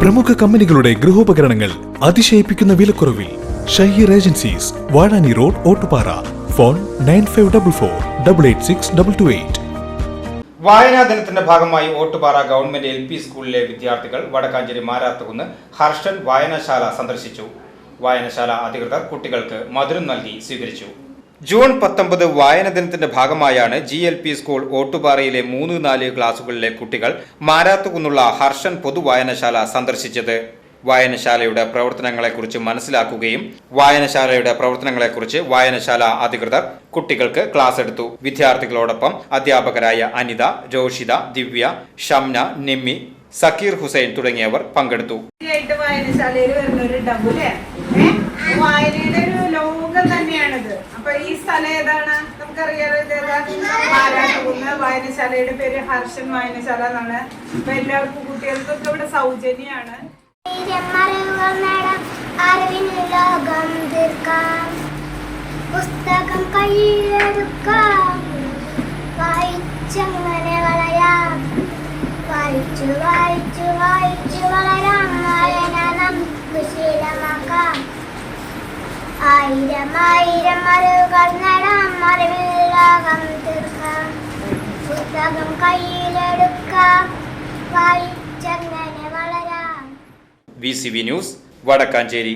പ്രമുഖ കമ്പനികളുടെ ഗൃഹോപകരണങ്ങൾ അതിശയിപ്പിക്കുന്ന വിലക്കുറവിൽ Shaheer agencies Vazhani road Ottupara. Phone nine five double four double eight six double two eight. വായനാ ദിനത്തിന്റെ ഭാഗമായി ഓട്ടുപാറ ഗവൺമെന്റ് എൽ പി സ്കൂളിലെ വിദ്യാർത്ഥികൾ വടക്കാഞ്ചേരി മാരാത്തുകുന്ന് ഹർഷൻ വായനശാല സന്ദർശിച്ചു. വായനശാല അധികൃതർ കുട്ടികൾക്ക് മധുരം നൽകി സ്വീകരിച്ചു. ജൂൺ പത്തൊമ്പത് വായന ദിനത്തിന്റെ ഭാഗമായാണ് ജി എൽ പി സ്കൂൾ ഓട്ടുപാറയിലെ മൂന്ന് നാല് ക്ലാസുകളിലെ കുട്ടികൾ മാരാത്തുകുന്നുള്ള ഹർഷൻ പൊതുവായനശാല സന്ദർശിച്ചത്. വായനശാലയുടെ പ്രവർത്തനങ്ങളെക്കുറിച്ച് മനസ്സിലാക്കുകയും വായനശാലയുടെ പ്രവർത്തനങ്ങളെക്കുറിച്ച് വായനശാല അധികൃതർ കുട്ടികൾക്ക് ക്ലാസ് എടുത്തു വിദ്യാർത്ഥികളോടൊപ്പം അധ്യാപകരായ അനിത രോഷിത ദിവ്യ ഷംന നിമ്മി സക്കീർ ഹുസൈൻ തുടങ്ങിയവർ പങ്കെടുത്തു. സ്ഥലം ഏതാണ്? നമുക്കറിയാലോ ഇത് വായനശാലയുടെ പേര് ഹർഷൻ വായനശാല എന്നാണ്. അപ്പൊ എല്ലാവർക്കും കുട്ടികൾക്കൊക്കെ ഇവിടെ സൗജന്യമാണ്. പുസ്തകം കയ്യിലെടുക്കാം. വായിച്ചങ്ങനെ വളരാം. വായിച്ചു വായിച്ചു വായിച്ചു വളരാം. വായന നമുക്ക് ആയിരം ആയിരം അറിവുകൾ നേടാം അറിവിൽ ലോകം തീർക്കാം. പുസ്തകം കയ്യിലെടുക്കാം. വായിച്ചങ്ങനെ വളരാം. V C V news Vadakkanchery.